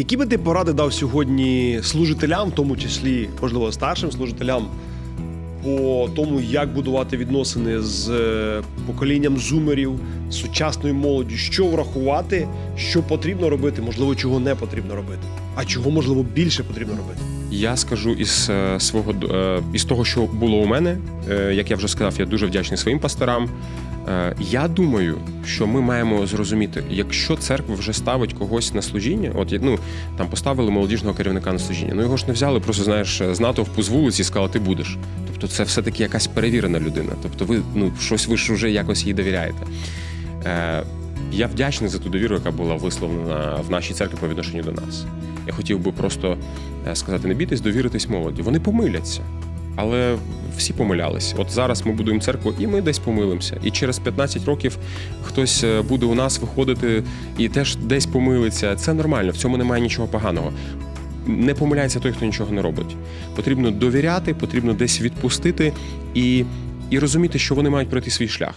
Які би ти поради дав сьогодні служителям, в тому числі, можливо, старшим служителям, по тому, як будувати відносини з е, поколінням зумерів, сучасною молоддю, що врахувати, що потрібно робити, можливо, чого не потрібно робити, а чого можливо більше потрібно робити. Я скажу із е, свого е, із того, що було у мене. Е, Як я вже сказав, я дуже вдячний своїм пасторам. Я думаю, що ми маємо зрозуміти, якщо церква вже ставить когось на служіння, от ну там поставили молодіжного керівника на служіння. Ну його ж не взяли, просто знаєш, з натовпу з вулиці і сказали, ти будеш. Тобто, це все таки якась перевірена людина. Тобто, ви ну щось ви ж вже якось їй довіряєте. Я вдячний за ту довіру, яка була висловлена в нашій церкві по відношенню до нас. Я хотів би просто е, сказати: не бійтесь, довіритись молоді. Вони помиляться. Але всі помилялись. От зараз ми будуємо церкву, і ми десь помилимося. І через 15 років хтось е, буде у нас виходити і теж десь помилиться. Це нормально, в цьому немає нічого поганого. Не помиляється той, хто нічого не робить. Потрібно довіряти, потрібно десь відпустити і, і розуміти, що вони мають пройти свій шлях.